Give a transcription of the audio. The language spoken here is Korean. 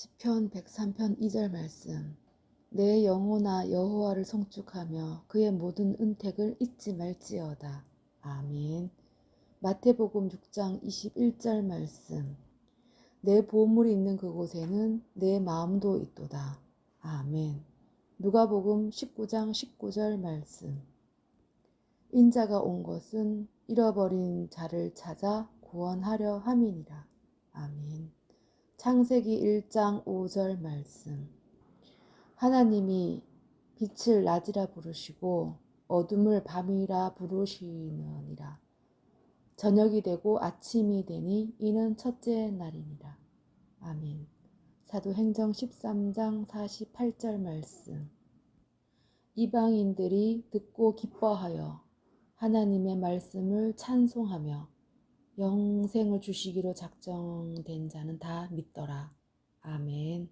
시편 103편 2절 말씀. 내 영혼아 여호와를 송축하며 그의 모든 은택을 잊지 말지어다. 아멘. 마태복음 6장 21절 말씀. 내 보물이 있는 그곳에는 내 마음도 있도다. 아멘. 누가복음 19장 19절 말씀. 인자가 온 것은 잃어버린 자를 찾아 구원하려 함이니라. 아멘. 창세기 1장 5절 말씀. 하나님이 빛을 낮이라 부르시고 어둠을 밤이라 부르시느니라. 저녁이 되고 아침이 되니 이는 첫째 날이니라. 아멘. 사도행정 13장 48절 말씀. 이방인들이 듣고 기뻐하여 하나님의 말씀을 찬송하며 영생을 주시기로 작정된 자는 다 믿더라. 아멘.